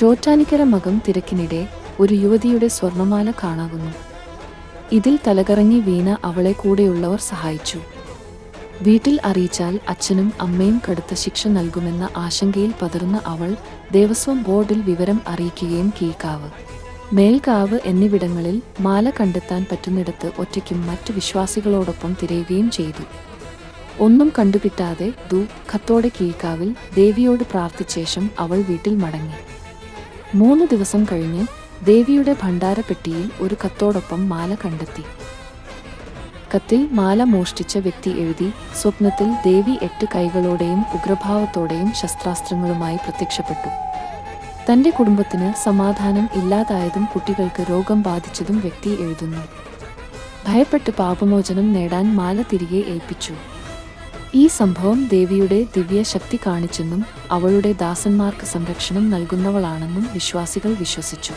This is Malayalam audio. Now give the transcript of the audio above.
ചോറ്റാനിക്കര മകം തിരക്കിനിടെ ഒരു യുവതിയുടെ സ്വർണമാല കാണാകുന്നു. ഇതിൽ തലകറങ്ങി വീണ അവളെ കൂടെയുള്ളവർ സഹായിച്ചു. വീട്ടിൽ അറിയിച്ചാൽ അച്ഛനും അമ്മയും കടുത്ത ശിക്ഷ നൽകുമെന്ന ആശങ്കയിൽ പതിർന്ന അവൾ ദേവസ്വം ബോർഡിൽ വിവരം അറിയിക്കുകയും കീഴ്ക്കാവ്. മേൽക്കാവ് എന്നിവിടങ്ങളിൽ മാല കണ്ടെത്താൻ പറ്റുന്നിടത്ത് ഒറ്റയ്ക്കും മറ്റു വിശ്വാസികളോടൊപ്പം തിരയുകയും ചെയ്തു. ഒന്നും കണ്ടുകിട്ടാതെ ദു ഖത്തോടെ കീഴ്ക്കാവിൽ ദേവിയോട് പ്രാർത്ഥിച്ചേഷം അവൾ വീട്ടിൽ മടങ്ങി. മൂന്ന് ദിവസം കഴിഞ്ഞ് ദേവിയുടെ ഭണ്ഡാരപ്പെട്ടിയിൽ ഒരു കത്തോടൊപ്പം മാല കണ്ടെത്തി. കത്തിൽ മാല മോഷ്ടിച്ച വ്യക്തി എഴുതി സ്വപ്നത്തിൽ ദേവി എട്ട് കൈകളോടെയും ഉഗ്രഭാവത്തോടെയും ശസ്ത്രാസ്ത്രങ്ങളുമായി പ്രത്യക്ഷപ്പെട്ടു. തന്റെ കുടുംബത്തിന് സമാധാനം ഇല്ലാതായതും കുട്ടികൾക്ക് രോഗം ബാധിച്ചതും വ്യക്തി എഴുതുന്നു. ഭയപ്പെട്ട് പാപമോചനം നേടാൻ മാല തിരികെ ഏൽപ്പിച്ചു. ഈ സംഭവം ദേവിയുടെ ദിവ്യ ശക്തി കാണിച്ചെന്നും അവളുടെ ദാസന്മാർക്ക് സംരക്ഷണം നൽകുന്നവളാണെന്നും വിശ്വാസികൾ വിശ്വസിച്ചു.